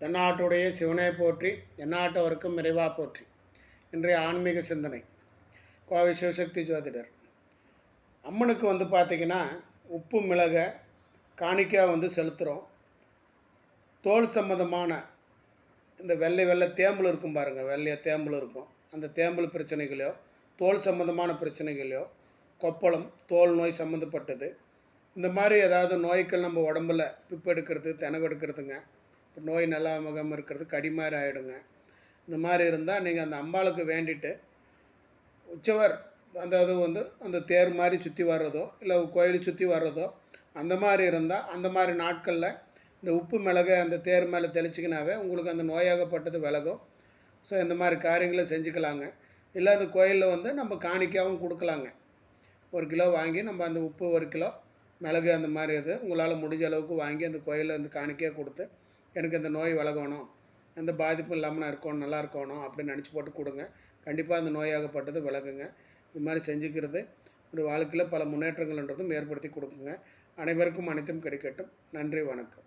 தென்னாட்டுடைய சிவனை போற்றி எந்நாட்டவருக்கும் நிறைவா போற்றி. இன்றைய ஆன்மீக சிந்தனை கோவை சிவசக்தி ஜோதிடர். அம்மனுக்கு வந்து பார்த்திங்கன்னா உப்பு மிளகை காணிக்கையாக வந்து செலுத்துகிறோம் தோல் சம்மந்தமான இந்த வெள்ளை வெள்ளை தேம்பல் இருக்கும் பாருங்கள் வெள்ளைய தேம்பல் இருக்கும். அந்த தேம்பல் பிரச்சனைகளையோ தோல் சம்மந்தமான பிரச்சனைகளையோ கொப்பளம் தோல் நோய் சம்மந்தப்பட்டது இந்த மாதிரி ஏதாவது நோய்கள் நம்ம உடம்புல பிப்பு எடுக்கிறது தினவு எடுக்கிறதுங்க. இப்போ நோய் நல்லா முகம் இருக்கிறது கடிமாரி ஆகிடுங்க இந்த மாதிரி இருந்தால் நீங்கள் அந்த அம்பாளுக்கு வேண்டிட்டு உச்சவர் அந்த அது வந்து அந்த தேர் மாதிரி சுற்றி வர்றதோ இல்லை கோயில் சுற்றி வர்றதோ அந்த மாதிரி இருந்தால் அந்த மாதிரி நாட்களில் இந்த உப்பு மிளகை அந்த தேர் மேலே தெளிச்சிக்கினாவே உங்களுக்கு அந்த நோயாகப்பட்டது விலகும். ஸோ இந்த மாதிரி காரியங்களை செஞ்சுக்கலாங்க. இல்லை அந்த கோயிலில் வந்து நம்ம காணிக்காகவும் கொடுக்கலாங்க. ஒரு கிலோ வாங்கி நம்ம அந்த உப்பு ஒரு கிலோ மிளகு அந்த மாதிரி இது உங்களால் முடிஞ்ச அளவுக்கு வாங்கி அந்த கோயிலில் வந்து காணிக்கையாக கொடுத்து எனக்கு இந்த நோய் விலகணும் எந்த பாதிப்பும் இல்லாமல் நான் இருக்கணும் நல்லா இருக்கணும் அப்படின்னு நினச்சி போட்டு கொடுங்க. கண்டிப்பாக அந்த நோயாகப்பட்டது விலகுங்க. இது மாதிரி செஞ்சுக்கிறது இப்படி வாழ்க்கையில் பல முன்னேற்றங்கள்ன்றதும் ஏற்படுத்தி கொடுக்குங்க. அனைவருக்கும் அனைத்தும் கிடைக்கட்டும். நன்றி வணக்கம்.